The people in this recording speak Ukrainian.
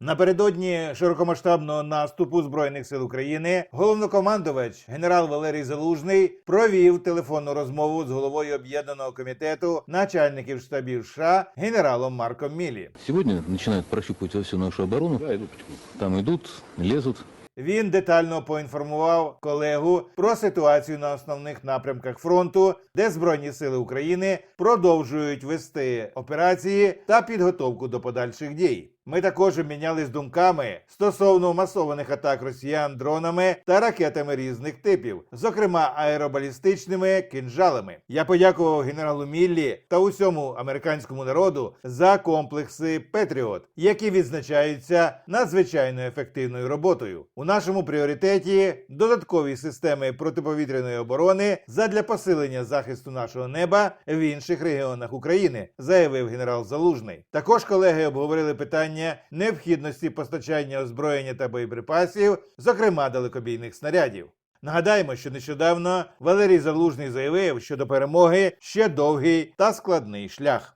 Напередодні широкомасштабного наступу збройних сил України головнокомандувач генерал Валерій Залужний провів телефонну розмову з головою об'єднаного комітету начальників штабів США генералом Марком Мілі. Сегодня начинают прощупывать во всю нашу оборону. Да, идут. Там идут, лезут. Він детально поінформував колегу про ситуацію на основних напрямках фронту, де Збройні сили України продовжують вести операції та підготовку до подальших дій. Ми також обмінялись думками стосовно масованих атак росіян дронами та ракетами різних типів, зокрема аеробалістичними кинжалами. Я подякував генералу Міллі та усьому американському народу за комплекси Петріот, які відзначаються надзвичайно ефективною роботою. У нашому пріоритеті додаткові системи протиповітряної оборони задля посилення захисту нашого неба в інших регіонах України, заявив генерал Залужний. Також колеги обговорили питання необхідності постачання озброєння та боєприпасів, зокрема далекобійних снарядів. Нагадаємо, що нещодавно Валерій Залужний заявив, що до перемоги ще довгий та складний шлях.